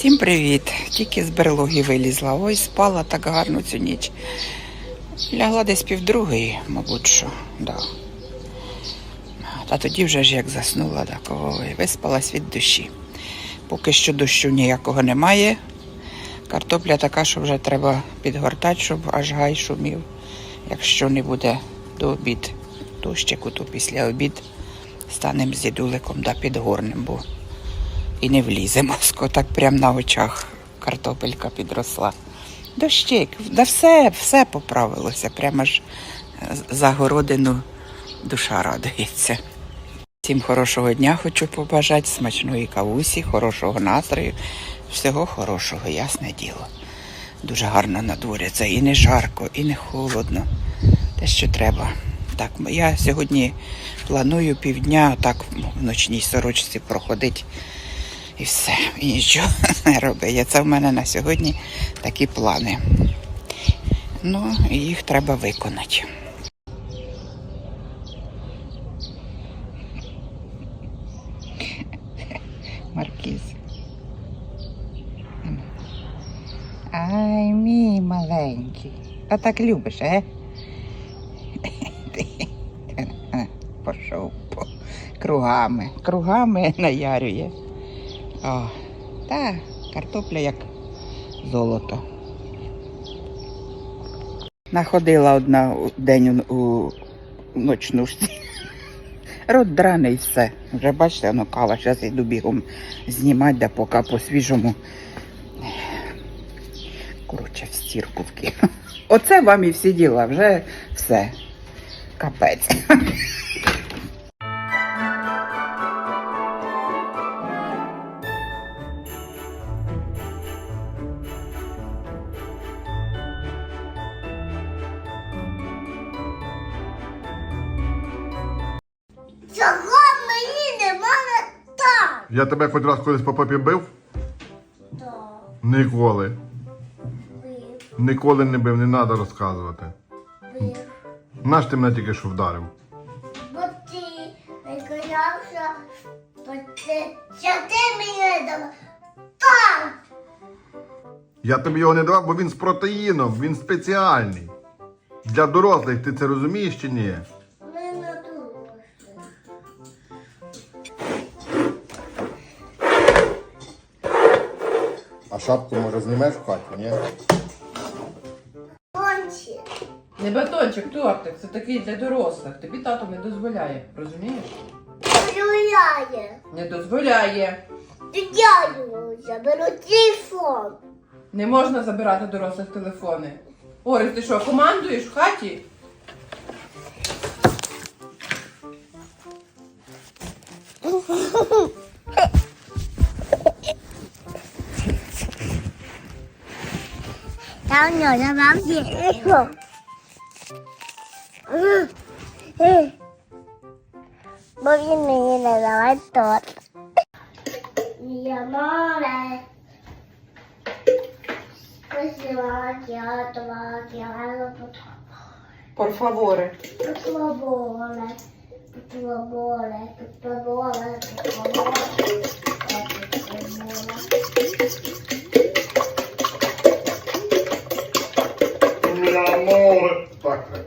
Всім привіт! Тільки з берлоги вилізла. Ой, спала так гарно цю ніч. Лягла десь півдругої, мабуть, що. Да. Та тоді вже ж як заснула, так ой, виспалась від душі. Поки що дощу ніякого немає. Картопля така, що вже треба підгортати, щоб аж гай шумів. Якщо не буде до обід, дощику, то після обід станемо з дідуликом да підгорнем, бо і не вліземо. Ско так прямо на очах картопелька підросла. Дощик, да все, все поправилося. Прямо ж е, за городину душа радується. Всім хорошого дня хочу побажати, смачної кавусі, хорошого настрою, всього хорошого, ясне діло. Дуже гарно на дворі. Це і не жарко, і не холодно. Те, що треба. Так, я сьогодні планую півдня так в ночній сорочці проходити і все. І нічого не робить. Це в мене на сьогодні такі плани. Ну, їх треба виконати. Маркіз. Ай, мій маленький. А так любиш, е? Пішов по кругами. Кругами наярює. О, та картопля як золото. Находила одна день у, у ночнушці. Рот драний все. Вже бачите, воно кава. Зараз йду бігом знімати, да поки по свіжому. Коротше, в стірку вкину. Оце вам і всі діла, вже все. Капець. Я тебе хоч раз колись по попі бив? Так, Ніколи. бив, Ніколи не бив, не треба розказувати. бив. Наш ти мене тільки що вдарив. Бо ти не бо ти, що ти мені дав. Там! Я тобі його не давав, бо він з протеїном, він спеціальний. Для дорослих ти це розумієш чи ні? А шапку може знімеш в хаті, ні? Кончі. Не батончик, тортик, це такий для дорослих. Тобі тато не дозволяє, розумієш? Гуляє. Не дозволяє. Я його заберу телефон. Не можна забирати дорослих телефони. Орис, ти що, командуєш в хаті? tao nhờ ra bám gì bố cái này là là bánh tột giờ bố này Por favore. Per favore. Per favore. Per favore. Per favore. Per favore. Này Так треба.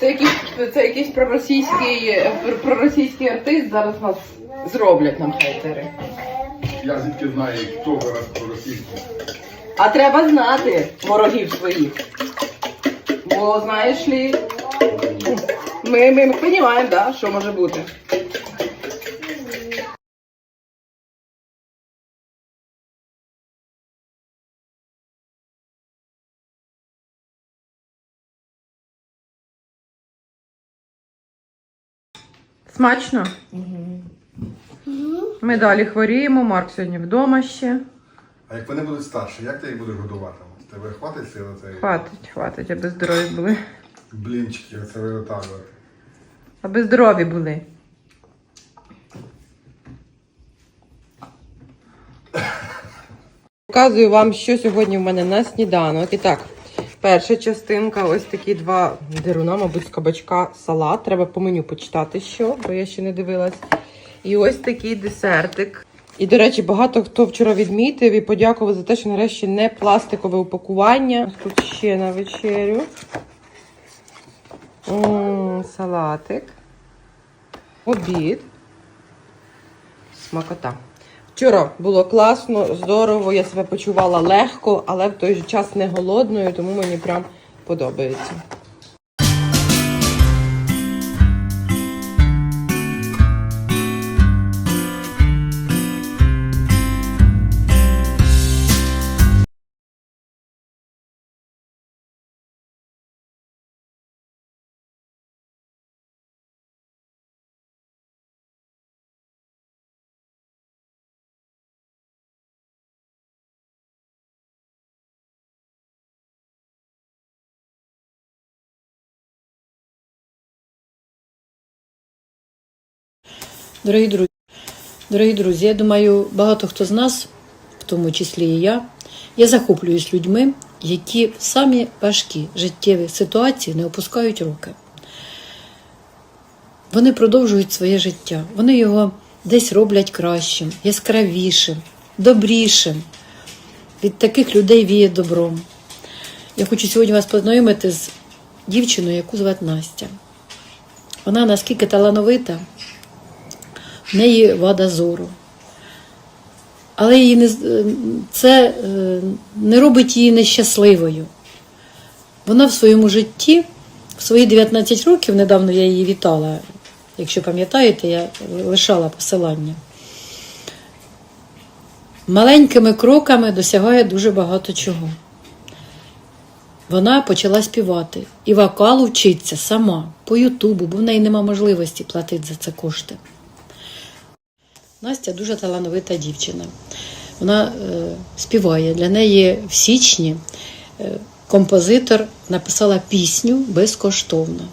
Це якийсь, це якийсь проросійський, проросійський артист зараз нас зроблять нам хейтери. Я звідки знаю, хто зараз по російську. А треба знати ворогів своїх. Бо знаєш лі, ми, ми, ми розуміємо, да, що може бути. Смачно? Ми далі хворіємо, Марк сьогодні вдома ще. А як вони будуть старші, як ти їх будеш годувати? Тебе хватить сили Хватить, хватить, аби здорові були. Блінчики, оце виготовлювати? Аби здорові були. Показую вам, що сьогодні в мене на сніданок. І так, перша частинка, ось такі два деруна, мабуть, з кабачка салат. Треба по меню почитати, що, бо я ще не дивилась. І ось такий десертик. І, до речі, багато хто вчора відмітив і подякував за те, що нарешті не пластикове упакування. Тут ще на вечерю. Салатик. Обід. Смакота. Вчора було класно, здорово, я себе почувала легко, але в той же час не голодною, тому мені прям подобається. Дорогі друзі, дорогі друзі, я думаю, багато хто з нас, в тому числі і я, я захоплююсь людьми, які в самі важкі життєві ситуації не опускають руки. Вони продовжують своє життя, вони його десь роблять кращим, яскравішим, добрішим. Від таких людей віє добром. Я хочу сьогодні вас познайомити з дівчиною, яку звати Настя. Вона наскільки талановита, неї вада зору. Але її не, е, це е, не робить її нещасливою. Вона в своєму житті, в свої 19 років, недавно я її вітала, якщо пам'ятаєте, я лишала посилання. Маленькими кроками досягає дуже багато чого. Вона почала співати і вокалу вчиться сама по Ютубу, бо в неї нема можливості платити за це кошти. Настя дуже талановита дівчина. Вона е, співає. Для неї в січні е, композитор написала пісню безкоштовно.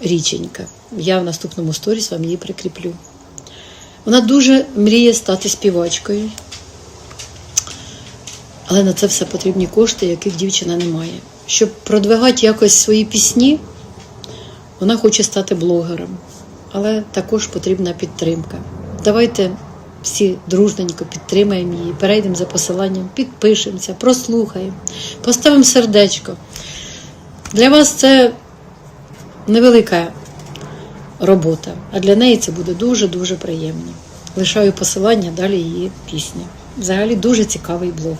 Річенька. Я в наступному сторіс вам її прикріплю. Вона дуже мріє стати співачкою. Але на це все потрібні кошти, яких дівчина не має. Щоб продвигати якось свої пісні, вона хоче стати блогером, але також потрібна підтримка. Давайте всі дружненько підтримаємо її, перейдемо за посиланням, підпишемося, прослухаємо, поставимо сердечко. Для вас це невелика робота, а для неї це буде дуже-дуже приємно. Лишаю посилання далі її пісні. Взагалі дуже цікавий блог.